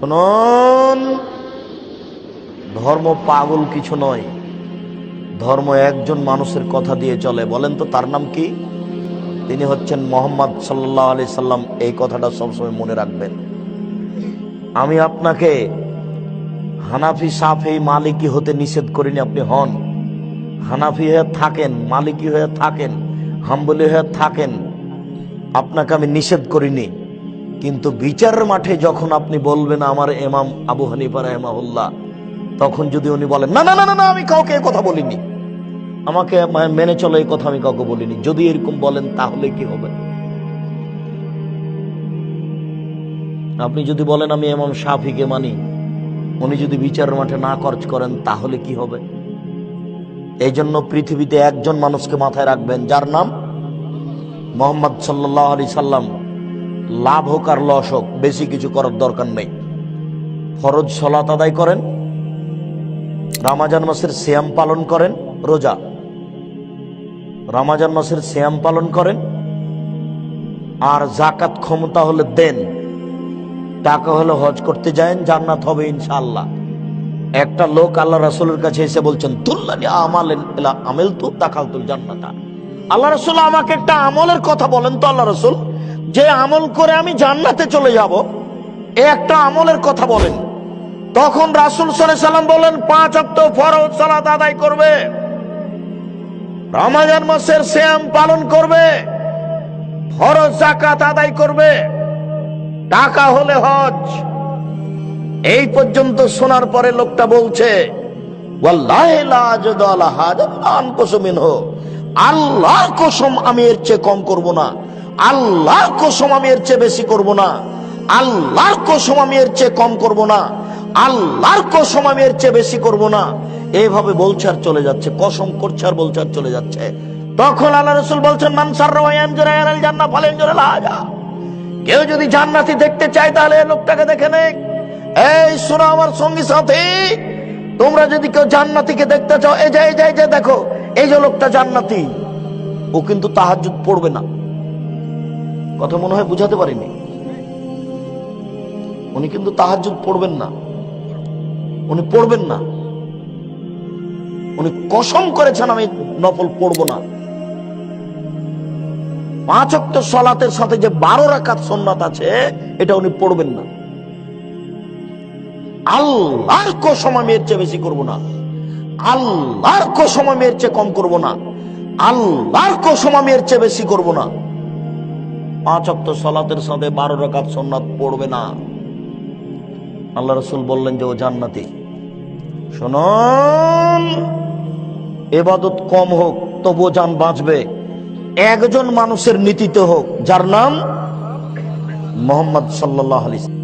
শুনুন। ধর্ম পাগল কিছু নয়। ধর্ম একজন মানুষের কথা দিয়ে চলে। বলেন তো তার নাম কি? তিনি হচ্ছেন মোহাম্মদ সাল্লাহ আলি সাল্লাম। এই কথাটা সবসময় মনে রাখবেন। আমি আপনাকে হানাফি, সাফি, মালিকি হতে নিষেধ করিনি, আপনি হন। হানাফি হয়ে থাকেন, মালিকি হয়ে থাকেন, হাম্বলি হয়ে থাকেন। আপনাকে আমি নিষেধ করিনি। কিন্তু বিচার মাঠে যখন আপনি বলবেন আমার এমাম আবু হানিফা রহমাউল্লাহ তখন যদি উনি বলেন, না না না না আমি কাউকে কথা বলিনি। আমাকে মেনে চলো এই কথা আমি কাউকে বলিনি। যদি এরকম বলেন, তাহলে কি হবে? আপনি যদি বলেন, আমি এমাম শাফিকে মানি, উনি যদি বিচার মাঠে না খরচ করেন, তাহলে কি হবে? এই জন্য পৃথিবীতে একজন মানুষকে মাথায় রাখবেন, যার নাম মোহাম্মদ সাল্লাহ আলি সাল্লাম। লাভ হোক আর লস হোক, বেশি কিছু করার দরকার নেই। ফরজ সলাত আদায় করেন, রামাজান মাসের শ্যাম পালন করেন, রোজা। রামাজান মাসের শ্যাম পালন করেন, আর জাকাত ক্ষমতা হলে দেন। টাকা হলে হজ করতে যায়েন জান্নাত হবে ইনশাআল্লাহ। একটা লোক আল্লাহ রাসূলের কাছে এসে বলছেন, তুল্লানি আমালেন আমেল তু দাখালতুল জান্নাতা। আল্লাহ রাসূল আমাকে একটা আমলের কথা বলেন তো আল্লাহ রাসূল। যে আমল করে আমি জান্নাতে চলে যাব একটা আমলের কথা বলেন। তখন রাসূল সাল্লাম বলেন, পাঁচ ওয়াক্ত ফরজ সালাত আদায় করবে। রমাজান মাসের শ্যাম পালন করবে। ফরজ জাকাত আদায় করবে। টাকা হলে হজ। এই পর্যন্ত শোনার পরে লোকটা বলছে, "ওয়াল্লাহি লা আজদু আলা হাদা আল্লাহর কসম আমি এর চেয়ে কম করব না। আল্লাহর কসম আমি এর চেয়ে বেশি করব না। আল্লাহর কসম আমি এর চেয়ে কম করব না। আল্লাহর কসম আমি এর চেয়ে বেশি করব না। এইভাবে বলছে আর চলে যাচ্ছে। কসম করছে আর বলছে আর চলে যাচ্ছে। তখন আল্লাহ রসুল বলছেন মানসার জান্নাহ ফালেন কেউ যদি জান্নাতি দেখতে চায়, তাহলে লোকটাকে দেখে নে এই, শোনো আমার সঙ্গী সাথী, তোমরা যদি কেউ জান্নাতিকে দেখতে চাও এই যে এই যে, দেখো, এই যে লোকটা জান্নাতি। ও কিন্তু তাহাজ্জুদ পড়বে না। কথা মনে হয় বুঝাতে পারিনি। উনি কিন্তু তাহাজ্জুদ পড়বেন না। উনি পড়বেন না। উনি কসম করেছেন, আমি নফল পড়ব না। পাঁচ অক্ট সলাতের সাথে যে বারো রাকাত সন্ন্যাত আছে, এটা উনি পড়বেন না। আল্লাহর কসম আমি এর চেয়ে বেশি করব না। আল্লাহর কসম আমি এর চেয়ে কম করব না। আল্লাহর কসম আমি এর চেয়ে বেশি করব না। পাঁচ অক্ত সলাতের সাথে বারো রকাত সন্ন্যাত পড়বে না। আল্লাহ রসুল বললেন যে ও জান্নাতি। শোন এবাদত কম হোক, তবু যান বাঁচবে। একজন মানুষের নীতিতে হোক, যার নাম মোহাম্মদ সাল্লাহ আলি